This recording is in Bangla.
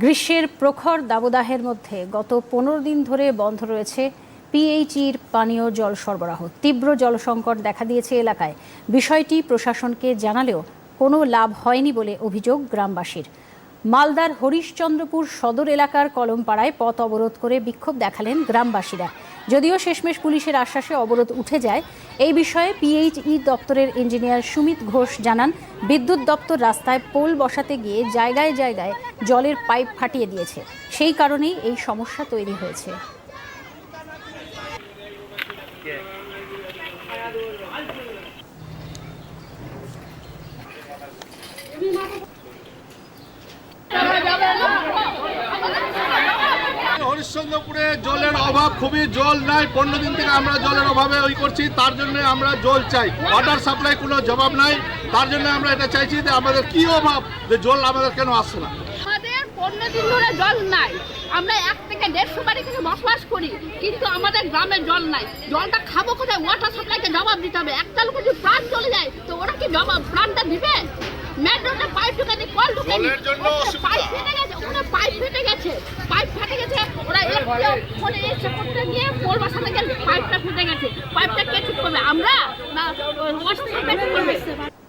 গ্রীষ্মের প্রখর দাবদাহের মধ্যে গত পনেরো দিন ধরে বন্ধ রয়েছে পিএইচির পানীয় জল সরবরাহ। তীব্র জল সংকট দেখা দিয়েছে এলাকায়। বিষয়টি প্রশাসনকে জানালেও কোনো লাভ হয়নি বলে অভিযোগ গ্রামবাসীর। মালদার হরিশচন্দ্রপুর সদর এলাকার কলমপাড়ায় পথ অবরোধ করে বিক্ষোভ দেখালেন গ্রামবাসীরা। যদিও শেষমেশ পুলিশের আশ্বাসে অবরোধ উঠে যায়, এই বিষয়ে পিএইচই দপ্তরের ইঞ্জিনিয়ার সুমিত ঘোষ জানান, বিদ্যুৎ দপ্তর রাস্তায় পোল বসাতে গিয়ে জায়গায় জায়গায় জলের পাইপ ফাটিয়ে দিয়েছে। সেই কারণেই এই সমস্যা তৈরি হয়েছে। হরিশ্চন্দ্রপুরে জলের অভাব খুবই জল নাই। পনেরো দিন থেকে আমরা জলের অভাবে ওই করছি তার জন্য আমরা জল চাই। ওয়াটার সাপ্লাই কোনো জবাব নাই। তার জন্য আমরা এটা চাইছি যে আমাদের কি অভাব যে জল আমাদের কেন আসছে না? আমাদের পনেরো দিন ধরে জল নাই। আমরা এক থেকে দেড়শো বাড়ি থেকে বসবাস করি কিন্তু আমাদের গ্রামে জল নাই। জলটা খাব কোথায়? ওয়াটার সাপ্লাইকে জবাব দিতে হবে। একটা লোক যদি প্রাণ চলে যায় তো ওরা কি জবাব প্রাণটা দিবে? মেন রোডে পাইপ ঢুকে দিই কল ঢুকে দিই জলের জন্য অসুবিধা। পাইপ ফেটে গেছে ওখানে পাইপ ফেটে গেছে পাইপ ফেটে গেছে ওরা একটু ফোনে এসে করতে গিয়ে পোল বসাতে পাইপটা ফেটে গেছে। পাইপটা কে ঠিক করবে? আমরা? না